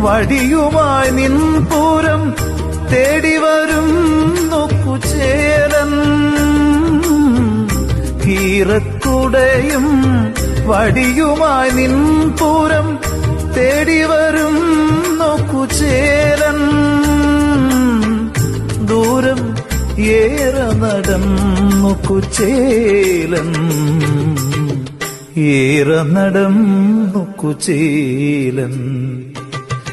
വടിയുമായി നിൻപൂരം തേടിവരും നൊക്കുചേരൻ കീറക്കുടയും വടിയുമായി നിൻപൂരം തേടിവരും നൊക്കുചേരൻ ദൂരം ഏറെ നടന്നു കുചേലൻ ഏറെ നടന്നു കുചേലൻ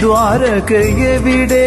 ദ്വാരകയെവിടെ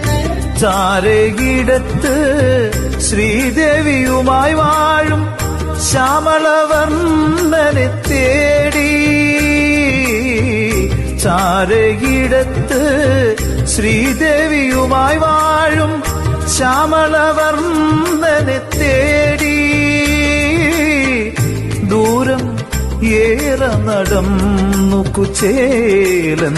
ചാരകിടത്ത് ശ്രീദേവിയുമായി വാഴും ശ്യാമളവർണനെ തേടി. ചാരകിടത്ത് ശ്രീദേവിയുമായി വാഴും ശ്യാമളവർണനെ തേടി. ദൂരം ഏറെ നടന്നു കുചേലൻ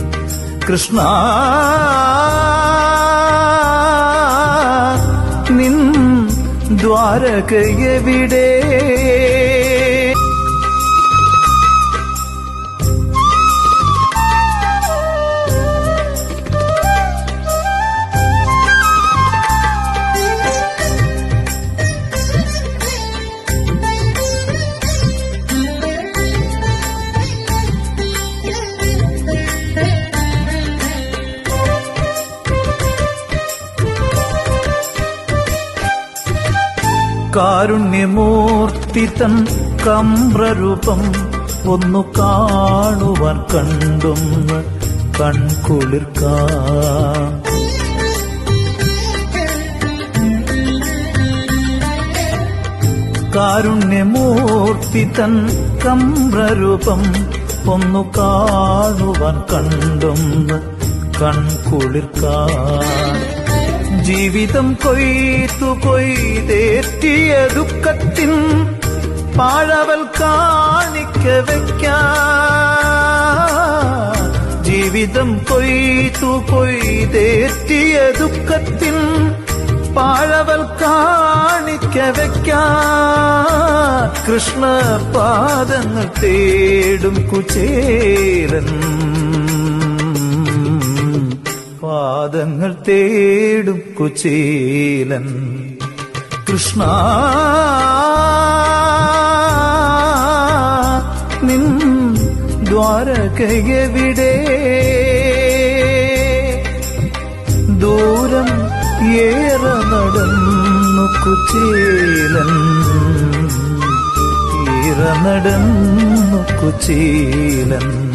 കൃഷ്ണ. നിൻ ദ്വാരകയെവിടെ കാരുണ്യമൂർത്തി തൻ കമ്രൂപം ഒന്നു കാണുവാൻ കണ്ടൊന്ന് കൺകുളിർക്കാൻ കാരുണ്യമൂർത്തി തൻ കമ്രൂപം ഒന്നു കാണുവാൻ കണ്ടും കൺകുളിർക്കാൻ ജീവിതം കൊയ്ത്തു കൊയ്തേറ്റിയ ദുഃഖത്തിൻ പാഴവൽ കാണിക്ക വയ്ക്കാൻ ജീവിതം കൊയ്ത്തു കൊയ്തേറ്റിയ ദുഃഖത്തിൻ പാഴവൽ കാണിക്ക വയ്ക്കാൻ കൃഷ്ണ പാദങ്ങൾ തേടും കുചേരൻ പാദങ്ങൾ തേടും കുചേലൻ. കൃഷ്ണ നിൻ ദ്വാരകയെവിടെ? ദൂരം ഏറെ നടന്നു കുചേലൻ. ഏറെ നടന്നു കുചേലൻ.